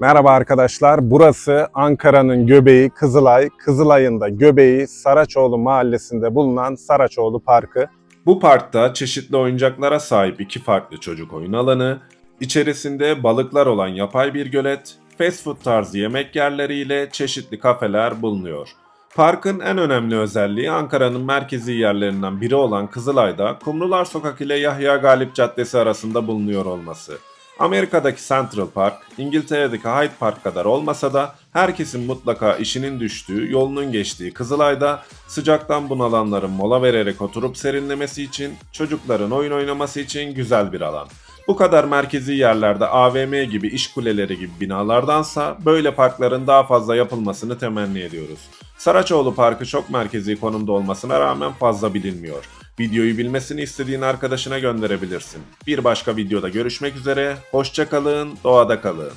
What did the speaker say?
Merhaba arkadaşlar. Burası Ankara'nın göbeği Kızılay. Kızılay'ın da göbeği Saraçoğlu mahallesinde bulunan Saraçoğlu Parkı. Bu parkta çeşitli oyuncaklara sahip iki farklı çocuk oyun alanı, içerisinde balıklar olan yapay bir gölet, fast food tarzı yemek yerleri ile çeşitli kafeler bulunuyor. Parkın en önemli özelliği Ankara'nın merkezi yerlerinden biri olan Kızılay'da Kumrular Sokak ile Yahya Galip Caddesi arasında bulunuyor olması. Amerika'daki Central Park, İngiltere'deki Hyde Park kadar olmasa da herkesin mutlaka işinin düştüğü, yolunun geçtiği Kızılay'da sıcaktan bunalanların mola vererek oturup serinlemesi için, çocukların oyun oynaması için güzel bir alan. Bu kadar merkezi yerlerde AVM gibi iş kuleleri gibi binalardansa böyle parkların daha fazla yapılmasını temenni ediyoruz. Saraçoğlu Parkı çok merkezi konumda olmasına rağmen fazla bilinmiyor. Videoyu bilmesini istediğin arkadaşına gönderebilirsin. Bir başka videoda görüşmek üzere, hoşça kalın, doğada kalın.